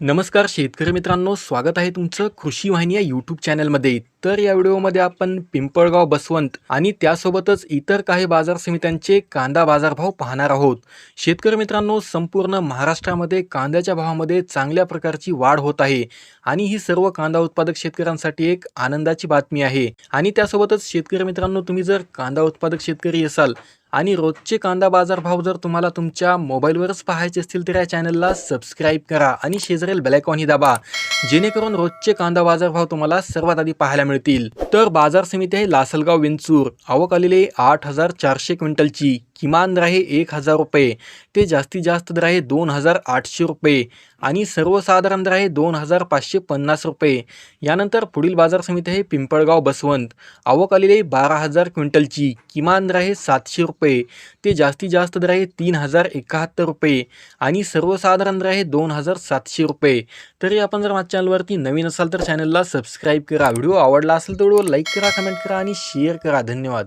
नमस्कार शेतकरी मित्रांनो. स्वागत आहे तुमचं कृषी वाहिनी या यूट्यूब चॅनलमध्ये तर या व्हिडिओमध्ये आपण पिंपळगाव बसवंत आणि त्यासोबतच इतर काही बाजार समित्यांचे कांदा बाजारभाव पाहणार आहोत. शेतकरी मित्रांनो संपूर्ण महाराष्ट्रामध्ये कांद्याच्या भावामध्ये चांगल्या प्रकारची वाढ होत आहे आणि ही सर्व कांदा उत्पादक शेतकऱ्यांसाठी एक आनंदाची बातमी आहे. आणि त्यासोबतच शेतकरी मित्रांनो तुम्ही जर कांदा उत्पादक शेतकरी असाल आणि रोजचे कांदा बाजारभाव जर तुम्हाला तुमच्या मोबाईलवरच पाहायचे असतील तर या चॅनलला सबस्क्राईब करा आणि शेजारील बेलायकॉनही दाबा. जेणेकरून रोजचे कांदा बाजार भाव तुम्हाला सर्वात आधी पाहायला मिळतील. तर बाजार समिती आहे लासलगाव विंचूर. आवक आलेली आठ हजार चारशे क्विंटलची. किमान दर आहे एक हजार रुपये. ते जास्तीत जास्त दर आहे दोन हजार आठशे रुपये आणि सर्वसाधारण दर आहे दोन हजार पाचशे पन्नास रुपये. यानंतर पुढील बाजार समिती आहे पिंपळगाव बसवंत. आवक आलेली बारा हजार क्विंटलची. किमान दर आहे सातशे रुपये. ते जास्तीत जास्त दर आहे तीन हजार एकाहत्तर रुपये आणि सर्वसाधारण दर आहे दोन हजार सातशे रुपये. तरी आपण जर माझ्या चॅनलवरती नवीन असाल तर चॅनलला सबस्क्राईब करा. व्हिडिओ आवडला असेल तर व्हिडिओ लाईक करा कमेंट करा आणि शेअर करा. धन्यवाद.